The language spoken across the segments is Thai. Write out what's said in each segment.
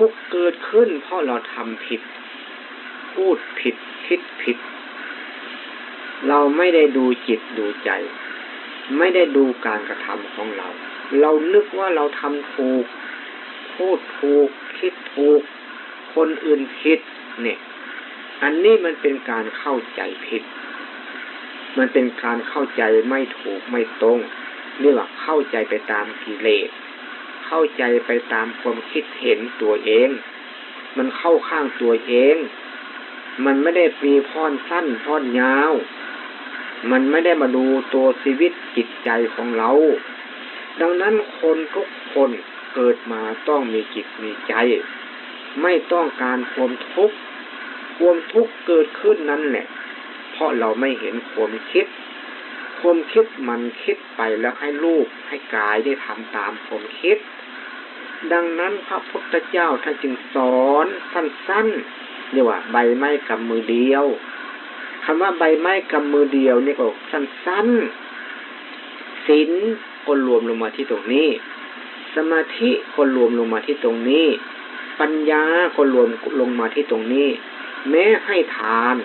ทุกข์เกิดขึ้น เพราะเราทำผิด พูดผิดคิดผิด เราไม่ได้ดูจิตดูใจ ไม่ได้ดูการกระทำของเรา เรานึกว่าเราทำถูก พูดถูก คิดถูก คนอื่นผิดเนี่ย อันนี้มันเป็นการเข้าใจผิด มันเป็นการเข้าใจไม่ถูกไม่ตรงเรียกว่าเข้าใจไปตามกิเลส เข้าใจไปตามความคิดเห็นตัวเอง มันเข้าข้างตัวเอง มันไม่ได้มีพรสั้นพรยาว มันไม่ได้มาดูตัวชีวิตจิตใจของเรา ดังนั้นคนทุกคนเกิดมาต้องมีจิตมีใจ ไม่ต้องการความทุกข์ความทุกข์เกิดขึ้นนั่นแหละ เพราะเราไม่เห็นความคิดความคิดมันคิดไปแล้วให้รูปให้กายได้ทำตามความคิด ดังนั้นพระพุทธเจ้าท่านจึงสอนสั้นๆเรียกว่าใบไม้กำมือเดียวคำว่าใบไม้กำมือเดียวนี่ก็สั้นๆศีลก็รวมลงมาที่ตรงนี้ สมาธิก็รวมลงมาที่ตรงนี้ ปัญญาก็รวมลงมาที่ตรงนี้ แม้ให้ทาน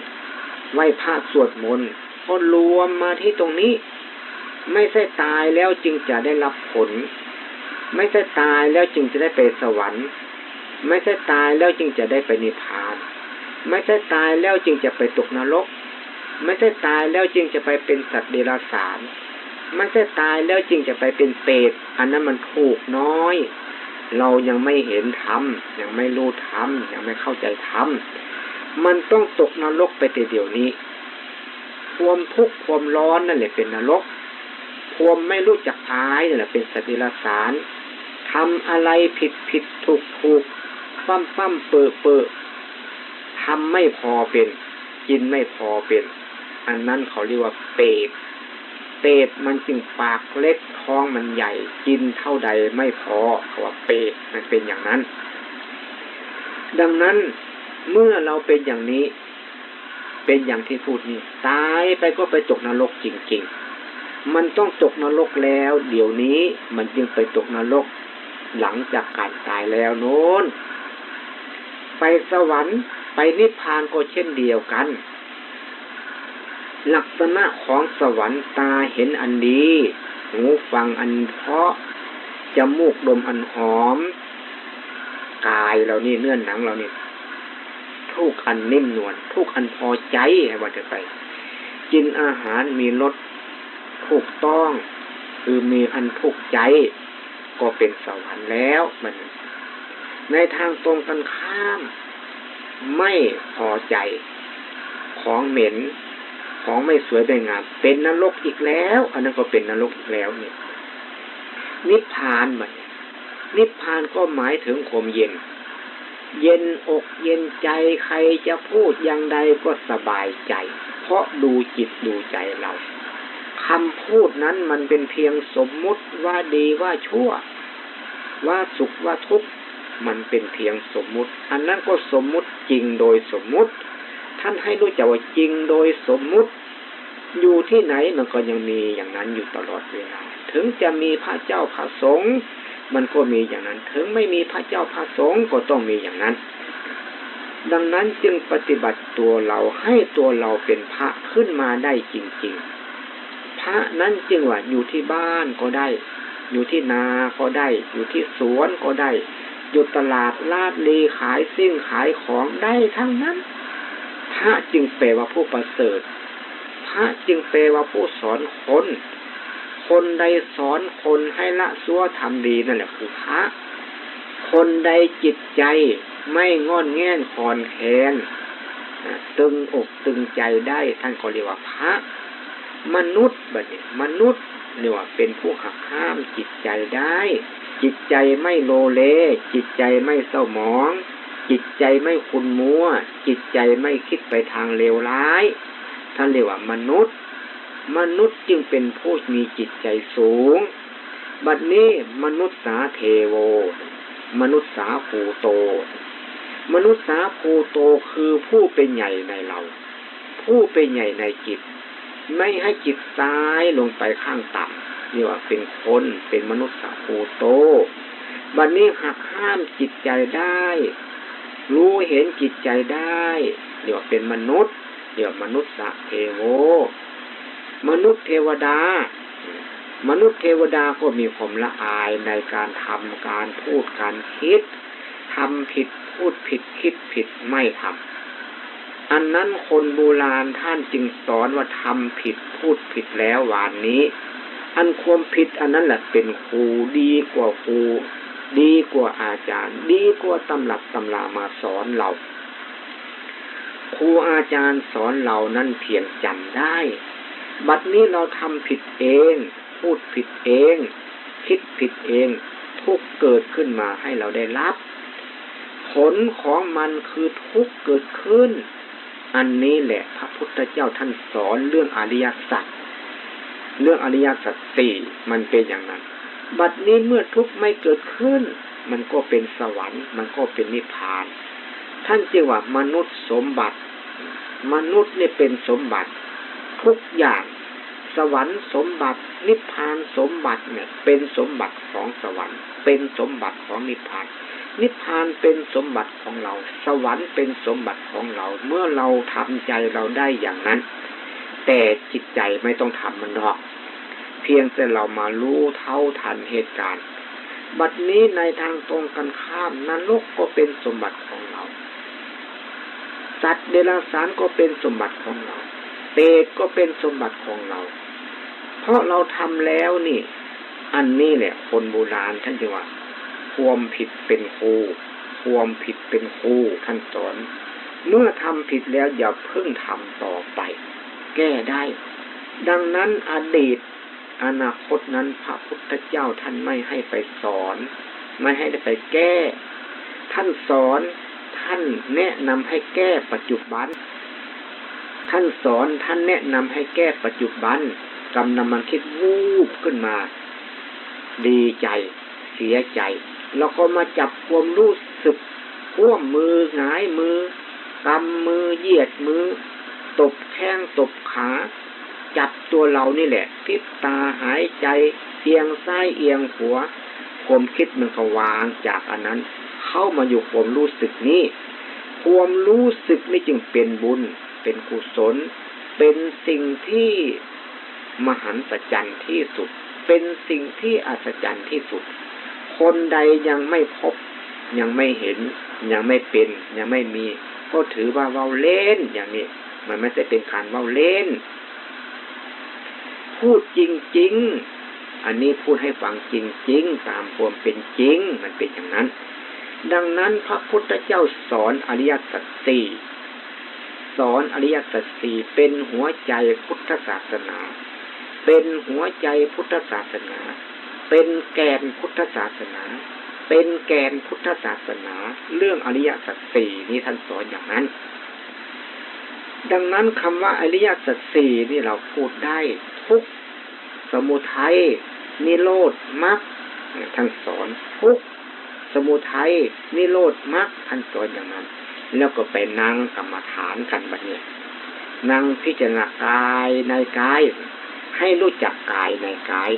ไหว้พระสวดมนต์ก็รวมมาที่ตรงนี้ ไม่ใช่ตายแล้วจึงจะได้รับผล ไม่ใช่ตายแล้วจึงจะได้ไปสวรรค์ ไม่ใช่ตายแล้วจึงจะได้ไปนิพพาน ไม่ใช่ตายแล้วจึงจะไปตกนรก ไม่ใช่ตายแล้วจึงจะไปเป็นสัตว์เดรัจฉาน ไม่ใช่ตายแล้วจึงจะไปเป็นเปรตอันนั้นมันถูกน้อย เรายังไม่เห็นธรรมยังไม่รู้ธรรมยังไม่เข้าใจธรรมมันต้องตกนรกไปแต่เดี๋ยวนี้ ความทุกข์ความร้อนนั่นแหละเป็นนรกความไม่รู้จักอายนั่นแหละเป็นสติลสาร ทำอะไรผิดผิดถูกถูกปั้มปั้มเปิดเปิดทำไม่พอเป็น กินไม่พอเป็น อันนั้นเขาเรียกว่าเปรตเปรตมันจึงปากเล็กท้องมันใหญ่ กินเท่าใดไม่พอเขาว่าเปรตมันเป็นอย่างนั้น ดังนั้นเมื่อเราเป็นอย่างนี้ เป็นอย่างที่พูดนี่ตายไปก็ไปตกนรกจริง ๆ มันต้องตกนรกแล้ว เดี๋ยวนี้มันจึงไปตกนรก หลังจากการตายแล้วโน้น ไปสวรรค์ไปนิพพานก็เช่นเดียวกัน ลักษณะของสวรรค์ตาเห็นอันดี หูฟังอันเพาะจมูกดมอันหอม กายเรานี่เนื้อหนังเรานี่ทุกอันนิ่มนวลทุกอันพอใจว่าจะไป กินอาหารมีรสถูกต้อง คือมีอันถูกใจ ก็เป็นสวรรค์แล้วมัน ในทางตรงกันข้าม ไม่พอใจของเหม็น ของไม่สวยไม่งาม เป็นนรกอีกแล้ว อันนั้นก็เป็นนรกอีกแล้วเนี่ย นิพพานมันนิพพานก็หมายถึงความเย็น เย็นอกเย็นใจใครจะพูดอย่างใดก็สบายใจ เพราะดูจิตดูใจเรา คำพูดนั้นมันเป็นเพียงสมมุติว่าดีว่าชั่ว ว่าสุขว่าทุกข์มันเป็นเพียงสมมุติ อันนั้นก็สมมุติจริงโดยสมมุติ ท่านให้รู้จักว่าจริงโดยสมมุติ อยู่ที่ไหนมันก็ยังมีอย่างนั้นอยู่ตลอดเวลา ถึงจะมีพระเจ้าพระสงฆ์มันก็มีอย่างนั้น ถึงไม่มีพระเจ้าพระสงฆ์ก็ต้องมีอย่างนั้น ดังนั้นจึงปฏิบัติตัวเราให้ตัวเราเป็นพระขึ้นมาได้จริง ๆ พระนั้นจึงว่าอยู่ที่บ้านก็ได้ อยู่ที่นาก็ได้ อยู่ที่สวนก็ได้ อยู่ตลาดลาดเลขายสิ่งขายของได้ทั้งนั้น พระจึงแปลว่าผู้ประเสริฐ พระจึงแปลว่าผู้สอนคน คนใดสอนคนให้ละซัวทำดีนั่นแหละคือพระ คนใดจิตใจไม่งอนแง่นคอนแคนตึงอกตึงใจได้ท่านก็เรียกว่าพระ มนุษย์บัดนี้มนุษย์เนี่ยว่าเป็นผู้หักห้ามจิตใจได้ จิตใจไม่โลเล จิตใจไม่เศร้าหมอง จิตใจไม่คุณมัว จิตใจไม่คิดไปทางเลวร้ายท่านเรียกว่ามนุษย์ มนุษย์จึงเป็นผู้มีจิตใจสูง บัดนี้มนุษย์สาเทโว มนุษย์สาภูโต มนุษย์สาภูโตคือผู้เป็นใหญ่ในเรา ผู้เป็นใหญ่ในจิต ไม่ให้จิตซ้ายลงไปข้างต่ำนี่ว่าเป็นคนเป็นมนุษย์สาภูโตบัดนนี้หักห้ามจิตใจได้ รู้เห็นจิตใจได้เดี๋ยวเป็นมนุษย์ เดี๋ยวมนุษย์สะเทโว มนุษย์เทวดา มนุษย์เทวดาก็มีความละอายในการทำการพูดการคิดทำผิดพูดผิดคิดผิดไม่ทำ อันนั้นคนโบราณท่านจึงสอนว่าทำผิดพูดผิดแล้ววานนี้ อันความผิดอันนั้นแหละเป็นครูดีกว่าครูดีกว่าอาจารย์ ดีกว่าตำรับตำรามาสอนเรา ครูอาจารย์สอนเรานั่นเพียงจำได้ บัดนี้เราทำผิดเอง พูดผิดเอง คิดผิดเองทุกเกิดขึ้นมาให้เราได้รับ ผลของมันคือทุกเกิดขึ้น อันนี้แหละพระพุทธเจ้าท่านสอนเรื่องอริยสัจเรื่องอริยสัจสี่มันเป็นอย่างนั้น บัดนี้เมื่อทุกข์ไม่เกิดขึ้น มันก็เป็นสวรรค์ มันก็เป็นนิพพาน ท่านจึงว่ามนุษย์สมบัติ มนุษย์นี่เป็นสมบัติ ทุกอย่าง สวรรค์สมบัติ นิพพานสมบัติเนี่ย เป็นสมบัติของสวรรค์ เป็นสมบัติของนิพพาน นิพพานเป็นสมบัติของเรา สวรรค์เป็นสมบัติของเรา เมื่อเราทำใจเราได้อย่างนั้น แต่จิตใจไม่ต้องทำมันหรอก เพียงแต่เรามารู้เท่าทันเหตุการณ์ บัดนี้ในทางตรงกันข้ามนรกก็เป็นสมบัติของเรา สัตว์เดรัจฉานก็เป็นสมบัติของเรา เปรตก็เป็นสมบัติของเรา เพราะเราทำแล้วนี่ อันนี้แหละคนโบราณท่านจะว่า ความผิดเป็นครูความผิดเป็นครูท่านสอน เมื่อทำผิดแล้วอย่าเพิ่งทำต่อไป แก้ได้ ดังนั้นอดีต อนาคตนั้นพระพุทธเจ้าท่านไม่ให้ไปสอน ไม่ให้ไปแก้ ท่านสอน ท่านแนะนำให้แก้ปัจจุบัน ท่านสอนท่านแนะนำให้แก้ปัจจุบันกำนำมันคิดวูบขึ้นมา ดีใจ เสียใจ แล้วก็มาจับความรู้สึกพ่วมมือหงายมือกำมือเหยียดมือ ตบแข้งตบขา จับตัวเรานี่แหละพิบตาหายใจเอียงซ้ายเอียงขวาความคิดมันก็วางจากอันนั้น เข้ามาอยู่ความรู้สึกนี้ ความรู้สึกนี่จึงเป็นบุญ เป็นกุศล เป็นสิ่งที่มหัศจรรย์ที่สุด เป็นสิ่งที่อัศจรรย์ที่สุด คนใดยังไม่พบ ยังไม่เห็น ยังไม่เป็น ยังไม่มี ก็ถือว่าเว้าเล่นอย่างนี้ มันไม่ใช่เป็นการเว้าเล่น พูดจริง ๆ อันนี้พูดให้ฟังจริง ๆ ตามความเป็นจริง มันเป็นอย่างนั้น ดังนั้นพระพุทธเจ้าสอนอริยสัจสี่สอนอริยสัจสี่เป็นหัวใจพุทธศาสนา เป็นหัวใจพุทธศาสนา เป็นแกนพุทธศาสนา เป็นแกนพุทธศาสนา เรื่องอริยสัจสี่นี้ท่านสอนอย่างนั้น ดังนั้นคำว่าอริยสัจสี่นี่เราพูดได้ทุกสมุทัยนิโรธมรรคท่านสอนทุกสมุทัยนิโรธมรรคท่านสอนอย่างนั้น แล้วก็ไปนั่งกรรมฐานกันแบัดนี้นั่งพิจารณากายในกาย ให้รู้จักกายในกาย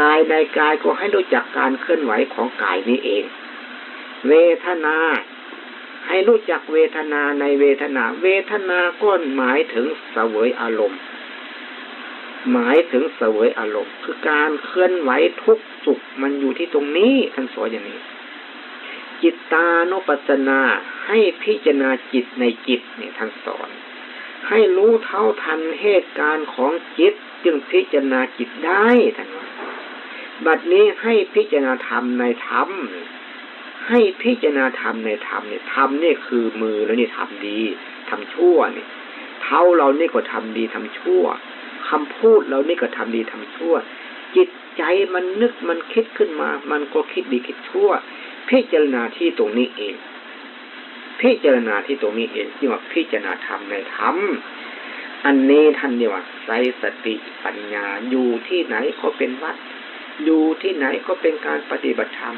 กายในกายก็ให้รู้จักการเคลื่อนไหวของกายนี้เอง เวทนาให้รู้จักเวทนาในเวทนา เวทนาก็หมายถึงเสวยอารมณ์ หมายถึงเสวยอารมณ์ คือการเคลื่อนไหวทุกสุขมันอยู่ที่ตรงนี้ท่านสอนอย่างนี้ จิตตานุปัสสนาให้พิจารณาจิตในจิตเนี่ยท่านสอน ให้รู้เท่าทันเหตุการณ์ของจิต จึงพิจารณาจิตได้ท่านว่า บัดนี้ให้พิจารณาธรรมในธรรม ให้พิจารณาธรรมในธรรมเนี่ยธรรมนี่คือมือแล้วนี่ทำดีทำชั่วเนี่ยเท้าเรานี่ก็ทำดีทำชั่วคำพูดเรานี่ก็ทำดีทำชั่ว จิตใจมันนึกมันคิดขึ้นมา มันก็คิดดีคิดชั่ว พิจารณาที่ตรงนี้เอง พิจารณาที่ตรงนี้เองที่ว่าพิจารณาธรรมในธรรมอันนี้ท่านเรียว่าไสสติปัญญาอยู่ที่ไหนก็เป็นวัด อยู่ที่ไหนก็เป็นการปฏิบัติธรรม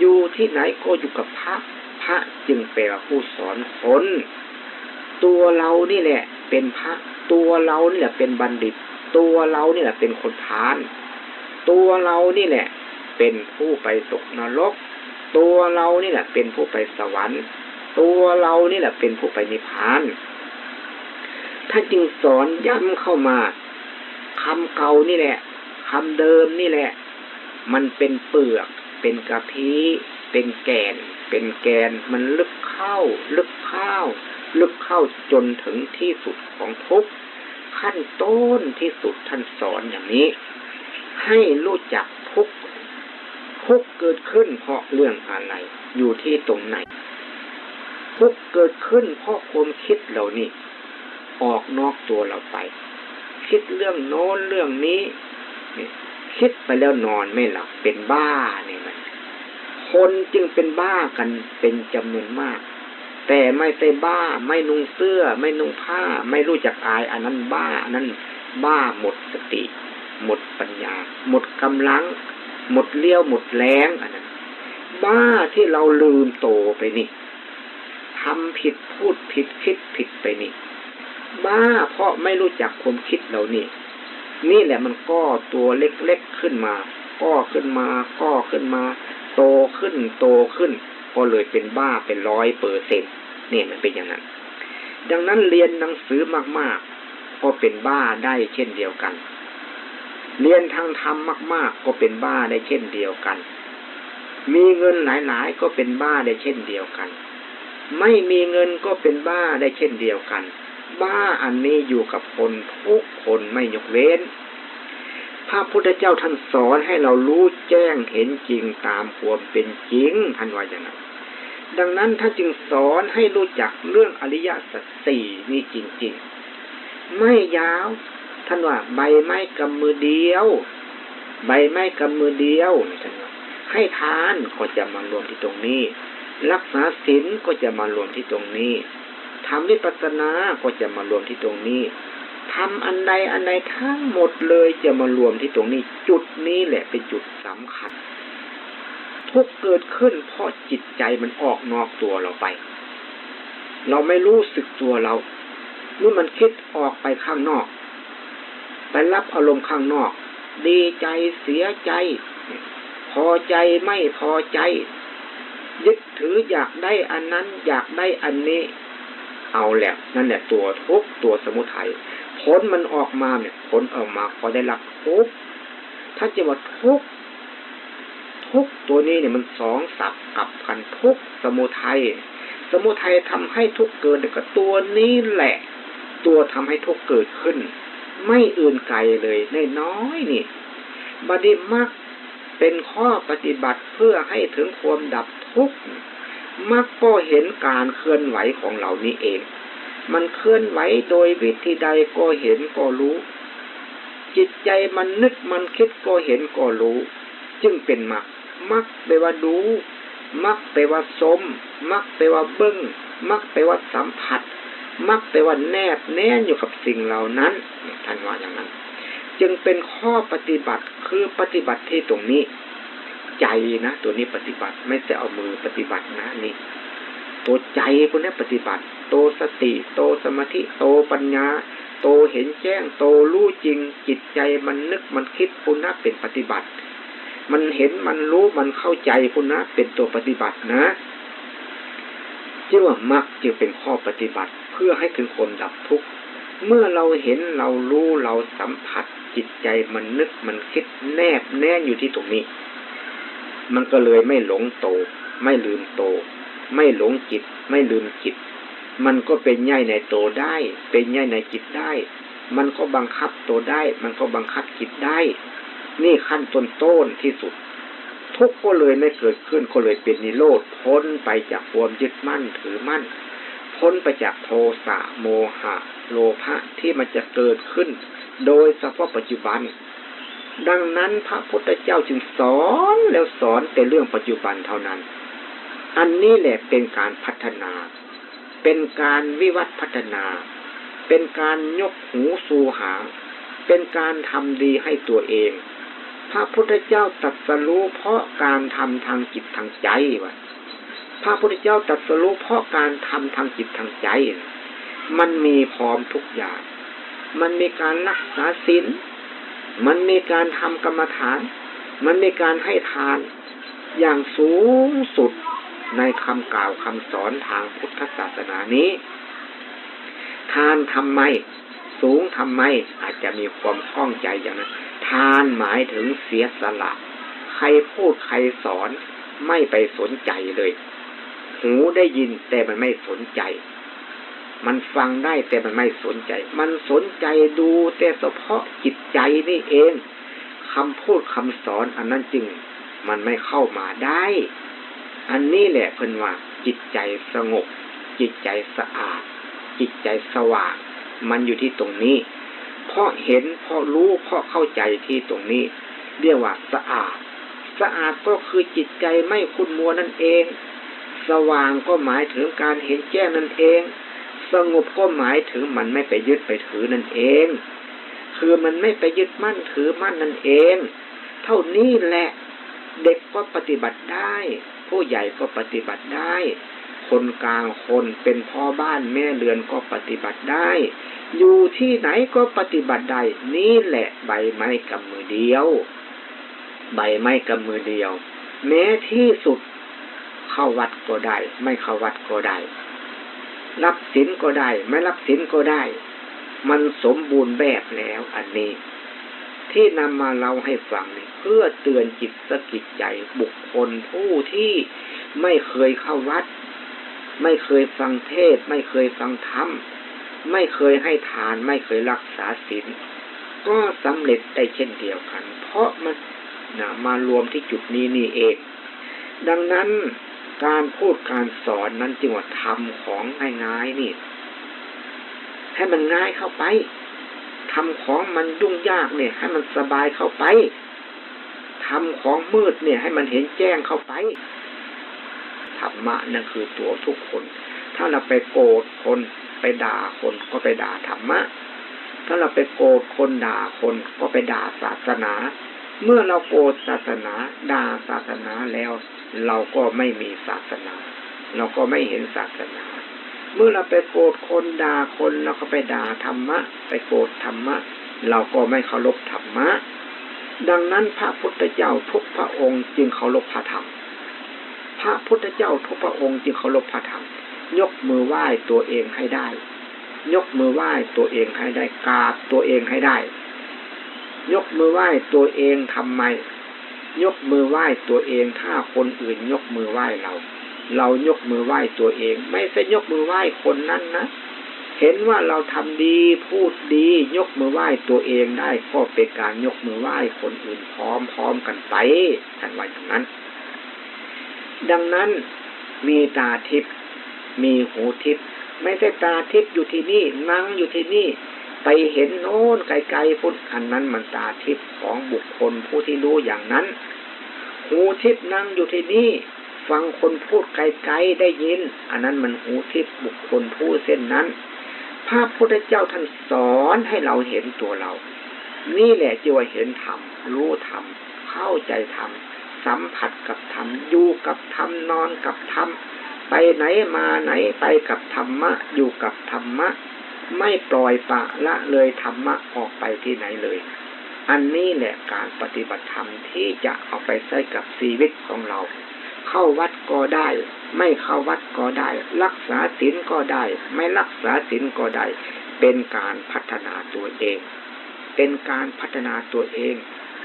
อยู่ที่ไหนก็อยู่กับพระ พระจึงเป็นผู้สอนคนตัวเรานี่แหละ เป็นพระ ตัวเรานี่แหละเป็นบัณฑิต ตัวเรานี่แหละเป็นคนพาน ตัวเรานี่แหละ เป็นผู้ไปตกนรก ตัวเรานี่แหละ เป็นผู้ไปสวรรค์ ตัวเรานี่แหละเป็นผู้ไปนิพพานท่านจึงสอนย้ำเข้ามาคำเก่านี่แหละคำเดิมนี่แหละ มันเป็นเปลือก เป็นกะทิเป็นแกน เป็นแกนมันลึกเข้า ลึกเข้า ลึกเข้าจนถึงที่สุดของทุกขั้นต้นที่สุดท่านสอนอย่างนี้ ให้รู้จักทุกทุกเกิดขึ้นเพราะเรื่องอะไร อยู่ที่ตรงไหนทุกเกิดขึ้นเพราะความคิดเรานี่ออกนอกตัวเราไป คิดเรื่องโน้นเรื่องนี้ คิดไปแล้วนอนไม่หลับเป็นบ้าเนี่ยมันคนจึงเป็นบ้ากันเป็นจำนวนมาก แต่ไม่ใช่บ้า ไม่นุ่งเสื้อ ไม่นุ่งผ้า ไม่รู้จักอาย อันนั้นบ้าอันนั้นบ้าหมดสติ หมดปัญญา หมดกำลัง หมดเลี้ยวหมดแรงอันนั้นบ้าที่เราลืมโตไปนี่ทำผิดพูดผิดคิดผิดไปนี่บ้าเพราะไม่รู้จักความคิดเรานี่ นี่แหละมันก็ตัวเล็กๆขึ้นมา ก็ขึ้นมาก็ขึ้นมา โตขึ้นโตขึ้น ก็เลยเป็นบ้าเป็นร้อยเปอร์เซ็นต์เนี่ยมันเป็นอย่างนั้น ดังนั้นเรียนหนังสือมากๆ ก็เป็นบ้าได้เช่นเดียวกัน เรียนทางธรรมมาก ๆ ก็เป็นบ้าได้เช่นเดียวกัน มีเงินหลายๆ ก็เป็นบ้าได้เช่นเดียวกัน ไม่มีเงินก็เป็นบ้าได้เช่นเดียวกัน บ้าอันนี้อยู่กับคนทุกคนไม่ยกเว้น พระพุทธเจ้าท่านสอนให้เรารู้แจ้งเห็นจริงตามความเป็นจริงท่านว่าอย่างนั้นดังนั้นท่านจึงสอนให้รู้จักเรื่องอริยสัจสี่นี่จริงๆ ไม่ยาวท่านว่าใบไม้กำมือเดียว ใบไม้กำมือเดียวท่านว่าให้ทานก็จะมารวมที่ตรงนี้ รักษาศีลก็จะมารวมที่ตรงนี้ ทำวิปัสสนาก็จะมารวมที่ตรงนี้ทำอันใดอันใดทั้งหมดเลยจะมารวมที่ตรงนี้ จุดนี้แหละเป็นจุดสำคัญ ทุกเกิดขึ้น เพราะจิตใจมันออกนอกตัวเราไป เราไม่รู้สึกตัวเราเมื่อมันคิดออกไปข้างนอก ไปรับอารมณ์ข้างนอก ดีใจเสียใจ พอใจไม่พอใจ ยึดถืออยากได้อันนั้น อยากได้อันนี้ เอาแหละนั่นแหละตัวทุกตัวสมุทัยผลมันออกมาเนี่ยผลออกมาพอได้รับทุกถ้าจะว่าทุกทุกตัวนี้เนี่ยมันสองสับกับกันทุกสมุทัยสมุทัยทำให้ทุกเกิดแต่ก็ตัวนี้แหละ ตัวทำให้ทุกเกิดขึ้น ไม่อื่นไกลเลยน้อยนี่บดีมักเป็นข้อปฏิบัติเพื่อให้ถึงความดับทุกข์ มักก็เห็นการเคลื่อนไหวของเหล่านี้เอง มันเคลื่อนไหวโดยวิธีใดก็เห็นก็รู้ จิตใจมันนึกมันคิดก็เห็นก็รู้ จึงเป็นมัก มักแปลว่าดู มักแปลว่าสม มักแปลว่าเบิ้งมักแปลว่าสัมผัส มักแปลว่าแนบแน่นอยู่กับสิ่งเหล่านั้นท่านว่าอย่างนั้น จึงเป็นข้อปฏิบัติคือปฏิบัติที่ตรงนี้ ใจนะตัวนี้ปฏิบัติ ไม่ใช่เอามือปฏิบัตินะนี่ตัวใจพวกนี้ปฏิบัติ โตสติ โตสมาธิ โตปัญญา โตเห็นแจ้ง โตรู้จริง จิตใจมันนึกมันคิดพุนนะเป็นปฏิบัติ มันเห็นมันรู้มันเข้าใจพุนนะเป็นตัวปฏิบัตินะจึงว่ามักจึงเป็นข้อปฏิบัติเพื่อให้ถึงคนดับทุกข์เมื่อเราเห็นเรารู้เราสัมผัสจิตใจมันนึกมันคิดแนบแน่นอยู่ที่ตรงนี้ มันก็เลยไม่หลงโต ไม่ลืมโต ไม่หลงจิต ไม่ลืมจิต มันก็เป็นใหญ่ในโตได้ เป็นใหญ่ในจิตได้ มันก็บังคับโตได้ มันก็บังคับจิตได้ นี่ขั้นต้นต้นที่สุด ทุกข์ก็เลยไม่เกิดขึ้นก็เลยเป็นนิโรธพ้นไปจากความยึดมั่นถือมั่น พ้นไปจากโทสะโมหะ โลภะที่มันจะเกิดขึ้น โดยเฉพาะปัจจุบัน ดังนั้นพระพุทธเจ้าจึงสอนแล้วสอนแต่เรื่องปัจจุบันเท่านั้น อันนี้แหละเป็นการพัฒนา เป็นการวิวัฒน์พัฒนา เป็นการยกหูสู่หางเป็นการทำดีให้ตัวเอง พระพุทธเจ้าตรัสรู้เพราะการทำทางจิตทางใจวะพระพุทธเจ้าตรัสรู้เพราะการทำทางจิตทางใจ มันมีพร้อมทุกอย่าง มันมีการรักษาศีล มันมีการทำกรรมฐาน มันมีการให้ทาน อย่างสูงสุดในคำกล่าวคำสอนทางพุทธศาสนานี้ ทานทำไม สูงทำไมอาจจะมีความข้องใจอย่างนั้น ทานหมายถึงเสียสละ ใครพูดใครสอนไม่ไปสนใจเลย หูได้ยินแต่มันไม่สนใจ มันฟังได้แต่มันไม่สนใจ มันสนใจดูแต่เฉพาะจิตใจนี่เองคำพูดคำสอนอันนั้นจึงมันไม่เข้ามาได้ อันนี้แหละเพิ่นว่า จิตใจสงบ จิตใจสะอาด จิตใจสว่าง มันอยู่ที่ตรงนี้ เพราะเห็นเพราะรู้เพราะเข้าใจที่ตรงนี้ เรียกว่าสะอาด สะอาดก็คือจิตใจไม่คุณมัวนั่นเอง สว่างก็หมายถึงการเห็นแจ้งนั่นเอง สงบก็หมายถึงมันไม่ไปยึดไปถือนั่นเอง คือมันไม่ไปยึดมั่นถือมั่นนั่นเอง เท่านี้แหละ เด็กก็ปฏิบัติได้ ผู้ใหญ่ก็ปฏิบัติได้ คนกลางคนเป็นพ่อบ้านแม่เรือนก็ปฏิบัติได้ อยู่ที่ไหนก็ปฏิบัติได้ นี่แหละใบไม้กำมือเดียว ใบไม้กำมือเดียว แม้ที่สุดเข้าวัดก็ได้ ไม่เข้าวัดก็ได้ รับศีลก็ได้ ไม่รับศีลก็ได้ มันสมบูรณ์แบบแล้วอันนี้ ที่นำมาเล่าให้ฟังนี่เพื่อเตือนจิตสกิดใจบุคคลผู้ที่ไม่เคยเข้าวัด ไม่เคยฟังเทศ ไม่เคยฟังธรรมไม่เคยให้ทาน ไม่เคยรักษาศีลก็สำเร็จได้เช่นเดียวกัน เพราะมันนะมารวมที่จุดนี้นี่เอง ดังนั้น การพูดการสอนนั้นจึงว่าทำของง่ายๆนี่ ให้มันง่ายเข้าไปทำของมันยุ่งยากเนี่ย ให้มันสบายเข้าไปทำของมืดเนี่ย ให้มันเห็นแจ้งเข้าไปธรรมะนั่นคือตัวทุกคน ถ้าเราไปโกรธคนไปด่าคนก็ไปด่าธรรมะ ถ้าเราไปโกรธคนด่าคนก็ไปด่าศาสนา เมื่อเราโกรธศาสนาด่าศาสนาแล้ว เราก็ไม่มีศาสนา เราก็ไม่เห็นศาสนา เมื่อเราไปโกรธคนด่าคนเราก็ไปด่าธรรมะ ไปโกรธธรรมะ เราก็ไม่เคารพธรรมะ ดังนั้นพระพุทธเจ้าทุกพระองค์จึงเคารพพระธรรม พระพุทธเจ้าทุกพระองค์จึงเคารพพระธรรม ยกมือไหว้ตัวเองให้ได้ ยกมือไหว้ตัวเองให้ได้กราบตัวเองให้ได้ ยกมือไหว้ตัวเองทำไม ยกมือไหว้ตัวเองถ้าคนอื่นยกมือไหว้เรา เรายกมือไหว้ตัวเอง ไม่ใช่ยกมือไหว้คนนั้นนะเห็นว่าเราทำดีพูดดี ยกมือไหว้ตัวเองได้ก็เป็นการยกมือไหว้คนอื่นพร้อมๆกันไปท่านว่าอย่างนั้น ดังนั้นมีตาทิพย์มีหูทิพย์ไม่ใช่ตาทิพย์อยู่ที่นี่นั่งอยู่ที่นี่ ไปเห็นโน้นไกลๆพุ่นอันนั้นมันตาทิพย์ของบุคคลผู้ที่รู้อย่างนั้น หูทิพย์นั่งอยู่ที่นี่ ฟังคนพูดไกลๆได้ยิน อันนั้นมันหูทิพย์บุคคลผู้เส้นนั้น พระพุทธเจ้าท่านสอนให้เราเห็นตัวเรา นี่แหละจีว่าเห็นธรรมรู้ธรรมเข้าใจธรรมสัมผัสกับธรรมอยู่กับธรรมนอนกับธรรมไปไหนมาไหนไปกับธรรมะ อยู่กับธรรมะ ไม่ปล่อยปะละเลยธรรมะออกไปที่ไหนเลย อันนี้แหละการปฏิบัติธรรมที่จะเอาไปใช้กับชีวิตของเรา เข้าวัดก็ได้ ไม่เข้าวัดก็ได้ รักษาศีลก็ได้ ไม่รักษาศีลก็ได้ เป็นการพัฒนาตัวเอง เป็นการพัฒนาตัวเอง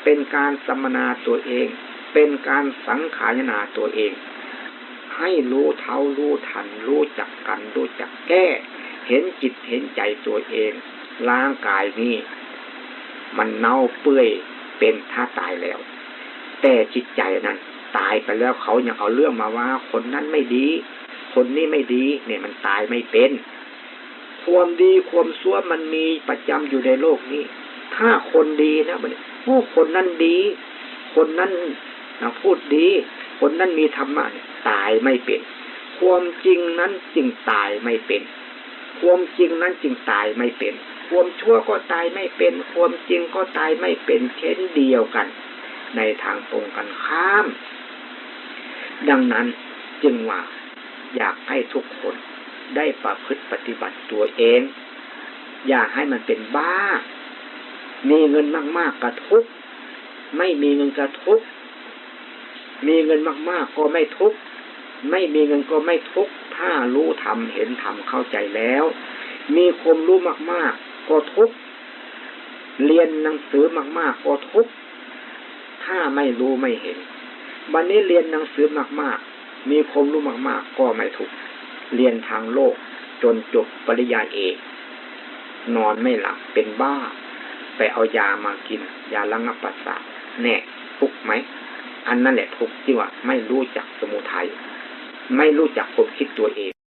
เป็นการสมนาตัวเอง เป็นการสังขารนาตัวเอง ให้รู้เท่ารู้ทัน รู้จักกันรู้จักแก้ เห็นจิตเห็นใจตัวเอง ร่างกายนี้ มันเน่าเปื่อยเป็นถ้าตายแล้ว แต่จิตใจนั้นตายไปแล้วเขายังเอาเรื่องมาว่า คนนั้นไม่ดี คนนี้ไม่ดี เนี่ยมันตายไม่เป็น ความดีความชั่วมันมีประจำอยู่ในโลกนี้ ถ้าคนดีนะมันโอ้คนนั้นดี คนนั้นนะพูดดี คนนั้นมีธรรมะตายไม่เป็น ความจริงนั้นจึงตายไม่เป็น ความจริงนั้นจึงตายไม่เป็น ความชั่วก็ตายไม่เป็น ความจริงก็ตายไม่เป็นเช่นเดียวกัน ในทางตรงกันข้าม ดังนั้นจึงว่าอยากให้ทุกคนได้ประพฤติปฏิบัติตัวเอง อย่าให้มันเป็นบ้า มีเงินมากๆกระทุกไม่มีเงินกระทุกมีเงินมากๆก็ไม่ทุกข์ ไม่มีเงินก็ไม่ทุกข์ถ้ารู้ทำเห็นทำเข้าใจแล้ว มีความรู้มาก ๆ ก็ทุกข์เรียนหนังสือมาก ๆ ก็ทุกข์ถ้าไม่รู้ไม่เห็นวันนี้เรียนหนังสือมาก ๆ มีความรู้มาก ๆ ก็ไม่ทุกข์เรียนทางโลกจนจบปริญญาเอกนอนไม่หลับเป็นบ้า ไปเอายามากิน ยาระงับประสาทแน่ทุกไหม อันนั่นแหละทุกที่ว่าไม่รู้จักสมุทัย ไม่รู้จักความคิดตัวเอง